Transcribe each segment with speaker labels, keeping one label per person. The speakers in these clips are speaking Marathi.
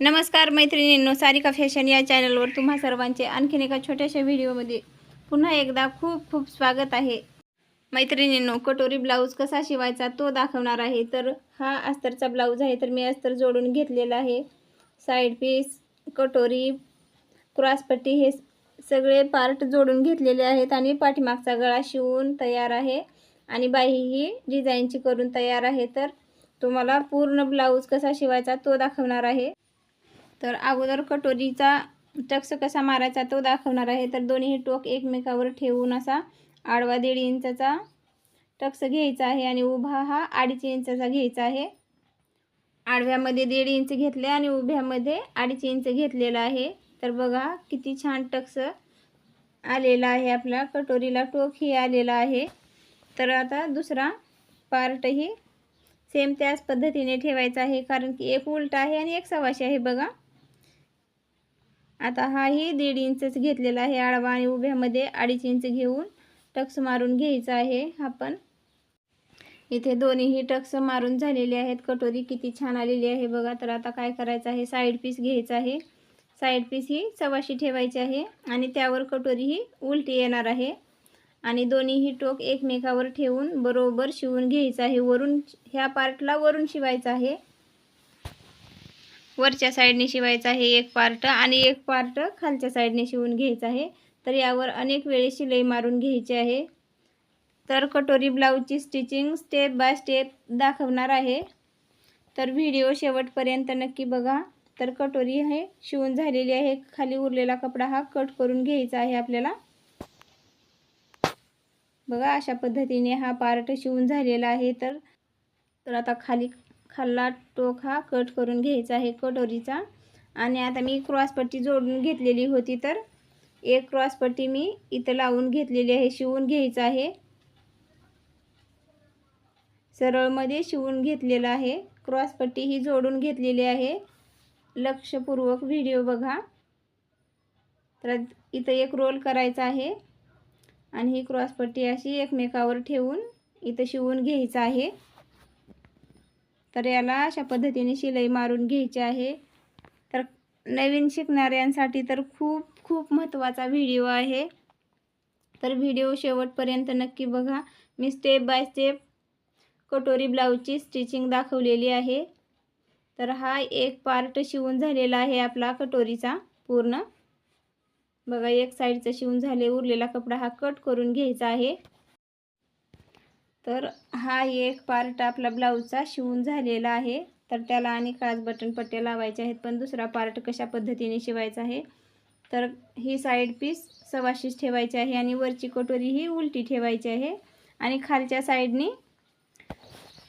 Speaker 1: नमस्कार मैत्रिणींनो सारिका फॅशन या चॅनलवर तुम्हा सर्वांचे आणखीन एका छोट्याशा व्हिडिओमध्ये पुन्हा एकदा खूप खूप स्वागत आहे. मैत्रिणींनो कटोरी ब्लाऊज कसा शिवायचा तो दाखवणार आहे. तर हा अस्तरचा ब्लाऊज आहे तर मी अस्तर जोडून घेतलेला आहे. साईड पीस कटोरी क्रॉसपट्टी हे सगळे पार्ट जोडून घेतलेले आहेत आणि पाठीमागचा गळा शिवून तयार आहे. आणि बाही ही डिझाईनची करून तयार आहे. तर तुम्हाला पूर्ण ब्लाऊज कसा शिवायचा तो दाखवणार आहे. तर अगोदर कटोरीचा टक्स कसा मारायचा तो दाखवणार आहे. तर दोन्ही टोक एकमेकावर ठेवून असा आडवा दीड इंचाचा टक्स घ्यायचा आहे आणि उभा हा अडीच इंचाचा घ्यायचा आहे. आडव्यामध्ये दीड इंच घेतले आणि उभ्यामध्ये अडीच इंच घेतलेला आहे. तर बघा किती छान टक्स आलेला आहे आपल्या कटोरीला टोकही आलेला आहे. तर आता दुसरा पार्टही सेम त्याच पद्धतीने ठेवायचा आहे. कारण की एक उलट आहे आणि एक सवाशी आहे बघा. आता हाही दीड इंचच घेतलेला आहे आडवा आणि उभ्यामध्ये अडीच इंच घेऊन टक्स मारून घ्यायचा आहे आपण इथे दोन्हीही टक्स मारून झालेले आहेत. कटोरी किती छान आलेली आहे बघा. तर आता काय करायचं आहे? साईड पीस घ्यायचा आहे. साईड पीस ही सवाशी ठेवायची आहे आणि त्यावर कटोरी ही उलटी येणार आहे. आणि दोन्हीही टोक एकमेकावर ठेवून बरोबर शिवून घ्यायचं आहे. वरून ह्या पार्टला वरून शिवायचं आहे. वरच्या साईडने शिवायचं आहे एक पार्ट आणि एक पार्ट खालच्या साईडने शिवून घ्यायचं आहे. तर यावर अनेक वेळी शिलाई मारून घ्यायची आहे. तर कटोरी ब्लाऊजची स्टिचिंग स्टेप बाय स्टेप दाखवणार आहे. तर व्हिडिओ शेवटपर्यंत नक्की बघा. तर कटोरी हे शिवून झालेली आहे. खाली उरलेला कपडा हा कट करून घ्यायचा आहे आपल्याला. बघा अशा पद्धतीने हा पार्ट शिवून झालेला आहे. तर तर आता खाली खाल्ला टोक हा कट करून घ्यायचा आहे कटोरीचा. आणि आता मी क्रॉसपट्टी जोडून घेतलेली होती तर एक क्रॉसपट्टी मी इथं लावून घेतलेली आहे शिवून घ्यायचं आहे. सरळमध्ये शिवून घेतलेलं आहे. क्रॉसपट्टी ही जोडून घेतलेली आहे. लक्षपूर्वक व्हिडिओ बघा. तर इथं एक रोल करायचा आहे. आणि ही क्रॉसपट्टी अशी एकमेकावर ठेवून इथं शिवून घ्यायचं आहे. तर याला अशा पद्धतीने शिलाई मारून घ्यायची आहे. तर नवीन शिकणाऱ्यांसाठी तर खूप खूप महत्त्वाचा व्हिडिओ आहे. तर व्हिडिओ शेवटपर्यंत नक्की बघा. मी स्टेप बाय स्टेप कटोरी ब्लाऊजची स्टिचिंग दाखवलेली आहे. तर हा एक पार्ट शिवून झालेला आहे आपला कटोरीचा पूर्ण. बघा एक साईडचं शिवून झाले उरलेला कपडा हा कट करून घ्यायचा आहे. तर हा एक पार्ट आपला ब्लाऊजचा शिवून झालेला आहे. तर त्याला आणि काच बटन पट्ट्या लावायच्या आहेत. पण दुसरा पार्ट कशा पद्धतीने शिवायचा आहे? तर ही साईड पीस सवाशीच ठेवायची आहे आणि वरची कटोरी ही उलटी ठेवायची आहे. आणि खालच्या साईडनी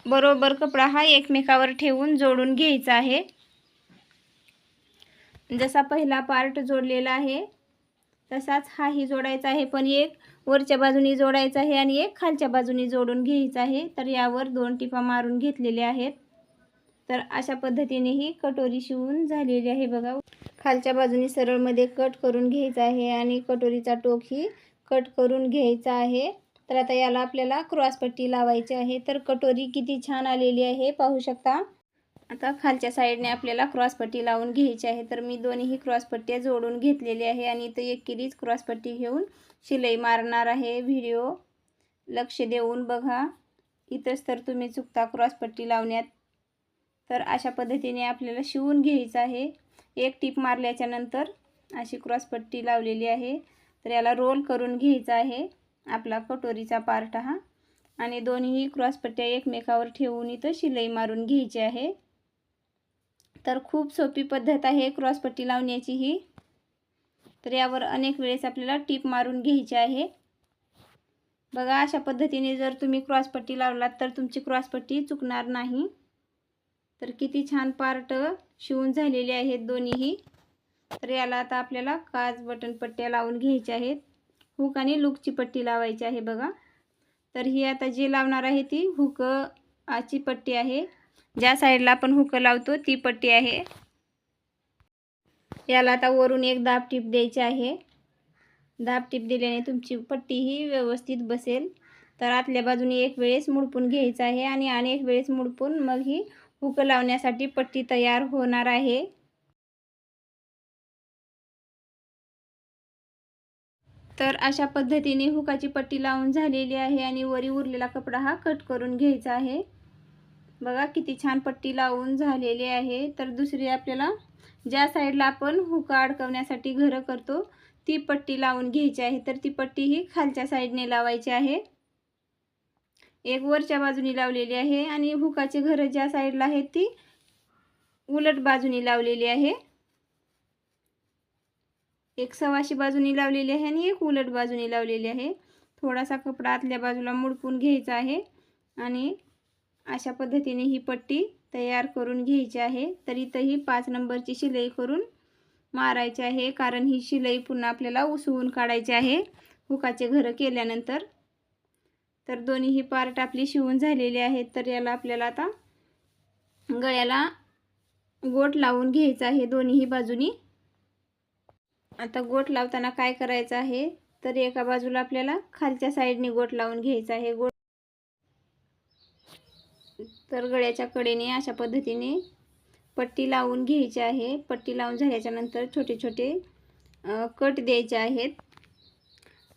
Speaker 1: बरोबर कपडा हा एकमेकावर ठेवून जोडून घ्यायचा आहे. जसा पहिला पार्ट जोडलेला आहे तसाच हाही जोडायचा आहे. पण एक वरच्या बाजूनी जोडायचा आहे आणि एक खालच्या बाजूनी जोडून घ्यायचा आहे. तर यावर दोन टिपा मारून घेतलेले आहेत. तर अशा पद्धतीने ही कटोरी शिवून झालेली आहे बघा. खालच्या बाजूनी सरळमध्ये कट करून घ्यायचा आहे आणि कटोरीचा टोक ही कट करून घ्यायचा आहे. तर आता याला आपल्याला क्रॉसपट्टी लावायची आहे. तर कटोरी किती छान आलेली आहे. पाहू शकता. आता खालच्या साईडने आपल्याला क्रॉसपट्टी लावून घ्यायची आहे. तर मी दोन्हीही क्रॉसपट्ट्या जोडून घेतलेली आहे आणि इथं एकेरीच क्रॉसपट्टी घेऊन शिलाई मारणार आहे. व्हिडिओ लक्ष देऊन बघा. इथंच तर तुम्ही चुकता क्रॉसपट्टी लावण्यात. तर अशा पद्धतीने आपल्याला शिवून घ्यायचं आहे. एक टीप मारल्याच्या नंतर अशी क्रॉसपट्टी लावलेली आहे. तर याला रोल करून घ्यायचा आहे आपला कटोरीचा पार्ट हा. आणि दोन्ही क्रॉसपट्ट्या एकमेकावर ठेवून इथं शिलाई मारून घ्यायची आहे. तर खूप सोपी पद्धत आहे क्रॉसपट्टी लावण्याची ही. तर यावर अनेक वेळेस आपल्याला टीप मारून घ्यायची आहे. बघा अशा पद्धतीने जर तुम्ही क्रॉसपट्टी लावलात तर तुमची क्रॉसपट्टी चुकणार नाही. तर किती छान पार्ट शिवून झालेले आहेत दोन्हीही. तर याला आता आपल्याला काच बटन पट्ट्या लावून घ्यायच्या आहेत. हुक आणि लुकची पट्टी लावायची आहे बघा. तर ही आता जी लावणार आहे ती हुक आची पट्टी आहे. ज्या साईडला आपण हुकं लावतो ती पट्टी आहे. याला आता वरून एक दाब टीप द्यायची आहे. दाब टीप दिल्याने तुमची पट्टी ही व्यवस्थित बसेल. तर आतल्या बाजूने एक वेळेस मुडपून घ्यायचं आहे आणि अनेक वेळेस मुडपून मग ही हुक लावण्यासाठी पट्टी तयार होणार आहे. तर अशा पद्धतीने हुकाची पट्टी लावून झालेली आहे आणि वरी उरलेला कपडा हा कट करून घ्यायचा आहे. बघा किती छान पट्टी लावून झालेली आहे. तर दुसरी आपल्याला ज्या साईडला आपण हुका अडकवण्यासाठी घरं करतो ती पट्टी लावून घ्यायची आहे. तर ती पट्टी ही खालच्या साईडने लावायची आहे. एक वरच्या बाजूनी लावलेली आहे आणि हुकाचे घरं ज्या साईडला आहेत ती उलट बाजूनी लावलेली आहे. एक सवाशी बाजूनी लावलेली आहे आणि एक उलट बाजूनी लावलेली आहे. थोडासा कपडा आतल्या बाजूला मुडपून घ्यायचा आहे आणि अशा पद्धतीने ही पट्टी तयार करून घ्यायची आहे. तर इथंही पाच नंबरची शिलाई करून मारायची आहे कारण ही शिलाई पुन्हा आपल्याला उसवून काढायची आहे. हुकाचे घरं केल्यानंतर. तर दोन्हीही पार्ट आपली शिवून झालेली आहेत. तर याला आपल्याला आता गळ्याला गोट लावून घ्यायचा आहे दोन्हीही बाजूनी. आता गोट लावताना काय करायचं आहे? तर एका बाजूला आपल्याला खालच्या साईडने गोट लावून घ्यायचा आहे. गोट तर गळ्याच्या कडेने अशा पद्धतीने पट्टी लावून घ्यायची आहे. पट्टी लावून झाल्याच्यानंतर छोटे छोटे कट द्यायचे आहेत.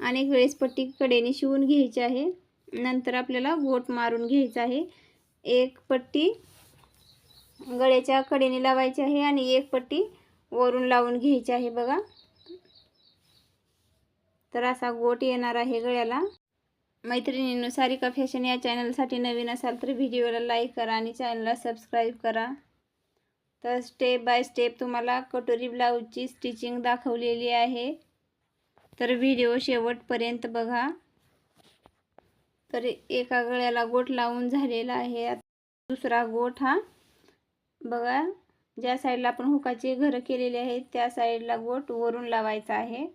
Speaker 1: अनेक वेळेस पट्टी कडेने शिवून घ्यायची आहे. नंतर आपल्याला गोट मारून घ्यायचा आहे. एक पट्टी गळ्याच्या कडेने लावायची आहे आणि एक पट्टी वरून लावून घ्यायची आहे बघा. तर असा गोट येणार आहे गळ्याला. मैत्रिणींनो सारिका फॅशन या चॅनलसाठी नवीन असाल तर व्हिडिओला लाईक करा आणि चॅनलला सबस्क्राईब करा. तर स्टेप बाय स्टेप तुम्हाला कटोरी ब्लाऊजची स्टिचिंग दाखवलेली आहे. तर व्हिडिओ शेवटपर्यंत बघा. तर एका गळ्याला गोट लावून झालेला आहे. दुसरा गोट हा. बघा ज्या साईडला आपण हुकाचे घरं केलेले आहेत त्या साईडला गोट वरून लावायचा आहे.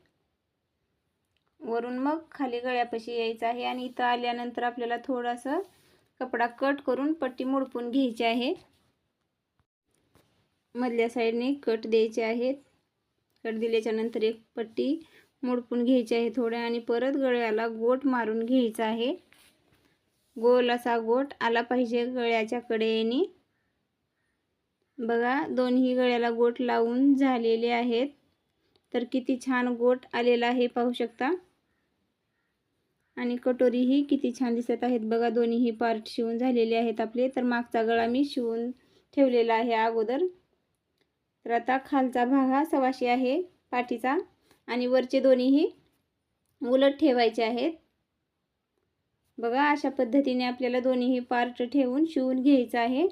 Speaker 1: वरून मग खाली गळ्यापाशी यायचं आहे आणि इथं आल्यानंतर आपल्याला थोडासा कपडा कट करून पट्टी मोडपून घ्यायची आहे. मधल्या साईडने कट द्यायचे आहेत. कट दिल्याच्या नंतर एक पट्टी मोडपून घ्यायची आहे थोड्या आणि परत गळ्याला गोट मारून घ्यायचा आहे. गोल असा गोट आला पाहिजे गळ्याच्या कडेने. बघा दोन्ही गळ्याला गोट लावून झालेले आहेत. तर किती छान गोट आलेला आहे पाहू शकता. आणि कटोरीही किती छान दिसत आहेत. बघा दोन्हीही पार्ट शिवून झालेले आहेत आपले. तर मागचा गळा मी शिवून ठेवलेला आहे अगोदर. तर आता खालचा भाग हा सवाशी आहे पाठीचा. आणि वरचे दोन्हीही उलट ठेवायचे आहेत. बघा अशा पद्धतीने आपल्याला दोन्हीही पार्ट ठेवून शिवून घ्यायचा आहे.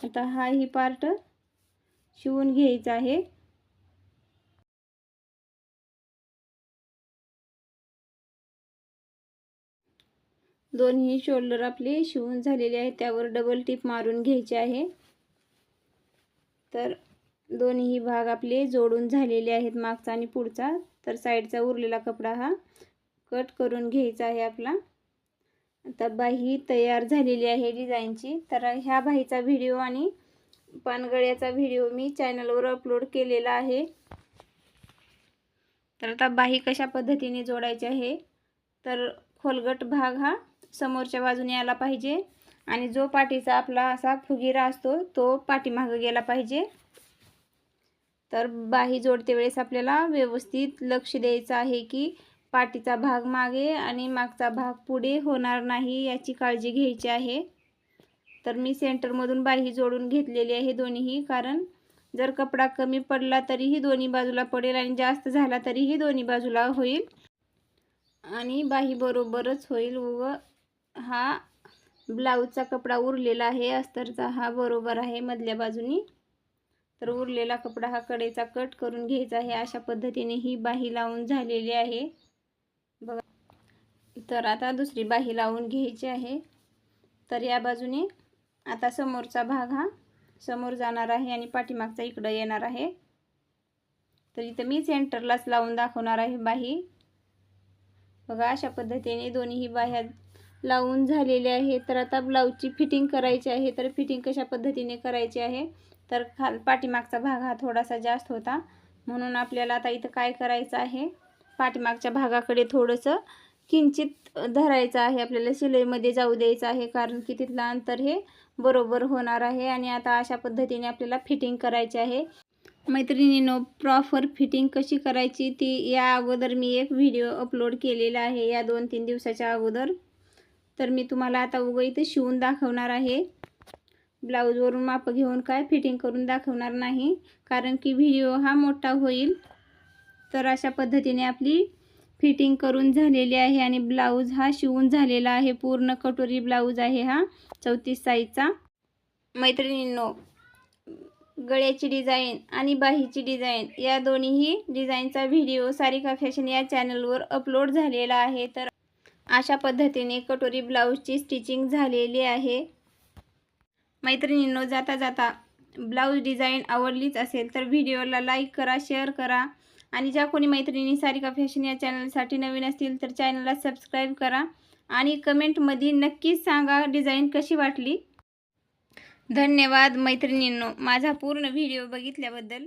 Speaker 1: आता हाही पार्ट शिवून घ्यायचा आहे. दोन्ही शोल्डर आपले शिवून झालेले आहे. त्यावर डबल टिप मारून घ्यायचे आहे. तर दोन्ही भाग आपले जोडून झालेले आहेत मागचा आणि पुढचा. तर साईडचा उरलेला कपडा हा कट करून घ्यायचा आहे आपला. आता बाही तयार झालेली आहे डिझाईनची तर ह्या बाहीचा व्हिडिओ आणि पानगळ्याचा व्हिडिओ मी चॅनलवर अपलोड केलेला आहे. तर आता बाही कशा पद्धतीने जोडायची आहे? तर खोलगट भाग हा समोरच्या बाजूने आला पाहिजे. आणि जो पाठीचा आपला असा फुगिरा असतो तो पाठीमागं गेला पाहिजे. तर बाही जोडते वेळेस आपल्याला व्यवस्थित लक्ष द्यायचं आहे की पाठीचा भाग मागे आणि मागचा भाग पुढे होणार नाही याची काळजी घ्यायची आहे. तर मी सेंटरमधून बाही जोडून घेतलेली आहे दोन्हीही कारण जर कपडा कमी पडला तरीही दोन्ही बाजूला पडेल आणि जास्त झाला तरीही दोन्ही बाजूला होईल. आणि बाहीबरोबरच होईल. व हा ब्लाऊजचा कपडा उरलेला आहे. अस्तरचा हा बरोबर आहे मधल्या बाजूनी. तर उरलेला कपडा हा कडेचा कट करून घ्यायचा आहे. अशा पद्धतीने ही बाही लावून झालेली आहे. बघा. तर आता दुसरी बाही लावून घ्यायची आहे. तर या बाजूने आता समोरचा भाग हा समोर जाणार आहे आणि पाठीमागचा इकडं येणार आहे. तर इथं मी सेंटरलाच लावून दाखवणार आहे बाही. बघा अशा पद्धतीने दोन्हीही बाह्या लावून झालेले आहे तर आता ब्लाऊजची फिटिंग करायची आहे. तर फिटिंग कशा पद्धतीने करायची आहे? तर खाल पाठीमागचा भाग हा थोडासा जास्त होता. म्हणून आपल्याला आता इथं काय करायचं आहे? पाठीमागच्या भागाकडे थोडंसं किंचित धरायचं आहे. आपल्याला शिलाईमध्ये जाऊ द्यायचं आहे कारण की तिथलं अंतर हे बरोबर होणार आहे. आणि आता अशा पद्धतीने आपल्याला फिटिंग करायची आहे. मैत्रिणीनो प्रॉपर फिटिंग कशी करायची ती या अगोदर मी एक व्हिडिओ अपलोड केलेला आहे या दोन तीन दिवसाच्या अगोदर. तर मी तुम्हाला आता उगं इथे शिवून दाखवणार आहे. ब्लाऊजवरून माप घेऊन काय फिटिंग करून दाखवणार नाही कारण की व्हिडिओ हा मोठा होईल. तर अशा पद्धतीने आपली फिटिंग करून झालेली आहे आणि ब्लाऊज हा शिवून झालेला आहे. पूर्ण कटोरी ब्लाऊज आहे हा चौतीस साईजचा. मैत्रिणींनो गळ्याची डिझाईन आणि बाहीची डिझाईन या दोन्हीही डिझाईनचा व्हिडिओ सारिका फॅशन या चॅनलवर अपलोड झालेला आहे. तर अशा पद्धतीने कटोरी ब्लाऊजची स्टिचिंग झालेली आहे. मैत्रिणींनो जाता जाता ब्लाऊज डिझाईन आवडलीच असेल तर व्हिडिओला लाईक करा शेअर करा आणि ज्या कोणी मैत्रिणी सारिका फॅशन या चॅनलसाठी नवीन असतील तर चॅनलला सबस्क्राईब करा आणि कमेंटमध्ये नक्कीच सांगा डिझाईन कशी वाटली. धन्यवाद मैत्रिणींनो. माझा पूर्ण व्हिडिओ बघितल्याबद्दल